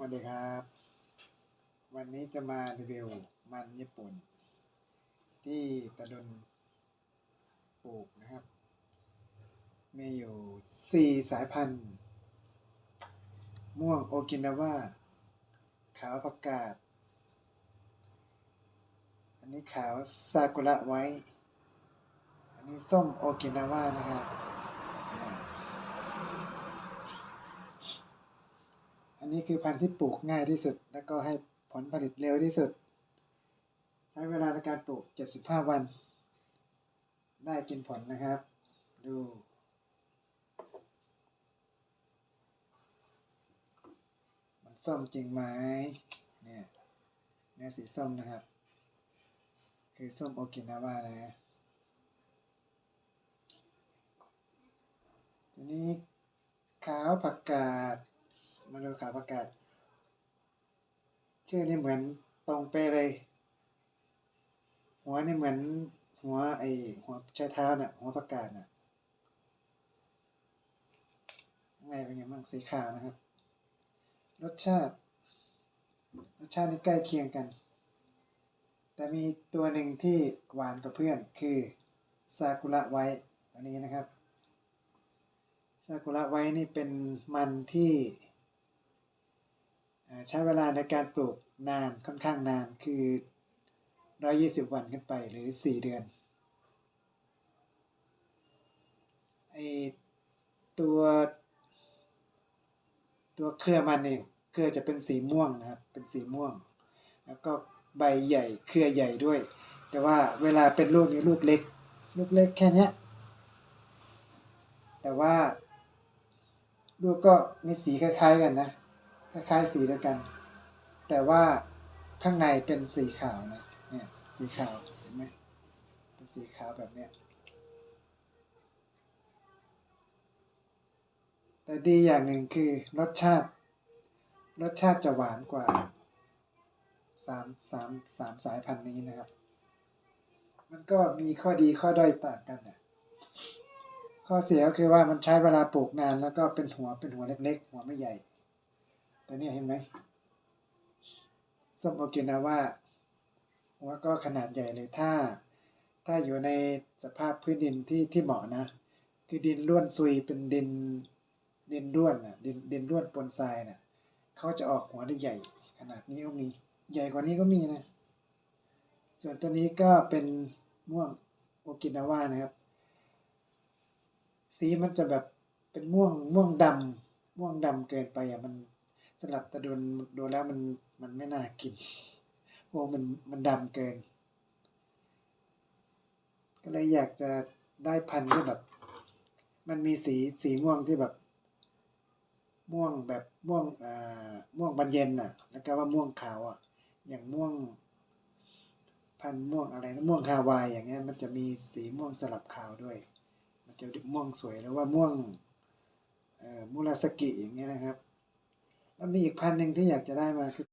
วัสดีครับ วันนี้จะมารีวิวมันญี่ปุ่น ที่ตะดนปลูกนะครับ มีอยู่สี่สายพันธุ์ ม่วงโอกินาวาขาวผักกาด อันนี้ขาวซากุระไว้ อันนี้ส้มโอกินาวานะครับอ่า อั นี้คือพันธุ์ที่ปลูกง่ายที่สุด แล้วก็ให้ผลผลิตเร็วที่สุด ใช้เวลาในการปลูก 75 วัน ได้กินผลนะครับ ดูมันส้มจริงไหมเนี่ยเนื้อสีส้มนะครับ คือส้มโอกินาวานะทีนี้ขาวผักกาด มาดูข่าวผักกาดชื่อนี่เหมือนตรงเป๊ะเลย หัวนี่เหมือนหัวไอหัวใช้เท้าน่ะหัวผักกาดน่ะข้างเป็นไงบ้างสีขาวนะครับ รสชาติ รสชาตินี่ใกล้เคียงกัน แต่มีตัวหนึ่งที่หวานกว่าเพื่อนคือซากุระไว้อันนี้นะครับซากุระไว้นี่เป็นมันที่ ใช้เวลาในการปลูกนานค่อนข้างนานคือ 120 วันขึ้นไปหรือ 4 เดือนไอตัวตัวเครือมันเนี่ยเครือจะเป็นสีม่วงนะครับเป็นสีม่วง แล้วก็ใบใหญ่เครือใหญ่ด้วย แต่ว่าเวลาเป็นลูกนี้ลูกเล็ก ลูกเล็กแค่นี้แต่ว่าลูกก็มีสีคล้าย ๆ กันนะ คล้ายๆสีเดียวกัน แต่ว่าข้างในเป็นสีขาวนะเนี่ยสีขาวเห็นไหมเป็นสีขาวแบบเนี้ยแต่ดีอย่างหนึ่งคือรสชาติ รสชาติจะหวานกว่าสามสามสามสายพันธุ์นี้นะครับ มันก็มีข้อดีข้อด้อยต่างกันนะข้อเสียก็คือว่ามันใช้เวลาปลูกนานแล้วก็เป็นหัวเป็นหัวเล็กๆ หัวไม่ใหญ่ แต่เนี่ยเห็นไหมส้มโอกินาว่าหัวก็ขนาดใหญ่เลยถ้า ถ้าอยู่ในสภาพพื้นดินที่ที่เหมาะนะ คือดินร่วนซุยเป็นดินดินร่วนน่ะดินดินร่วนปนทรายน่ะเขาจะออกหัวได้ใหญ่ ขนาดนี้ก็มี ใหญ่กว่านี้ก็มีนะ ส่วนตัวนี้ก็เป็นม่วงโอกินาว่านะครับ สีมันจะแบบเป็นม่วงม่วงดำม่วงดำเกินไปอะมัน สลับแต่โดนดนแล้วมันมันไม่น่ากินเพราะมันมันดำเกิน ก็เลยอยากจะได้พันธุ์ที่แบบ มันมีสีสีม่วงที่แบบ ม่วงแบบม่วงอ่าม่วงบานเย็นน่ะ แล้วก็ว่าม่วงขาวอะ อย่างม่วง พันธุ์ม่วงอะไรนะม่วงฮาวายอย่างเงี้ย มันจะมีสีม่วงสลับขาวด้วย มันจะม่วงสวยแล้วว่าม่วงเอ่อมุราสกิอย่างเงี้ยนะครับ แล้วมีอีกพันหนึ่งที่อยากจะได้มาคือ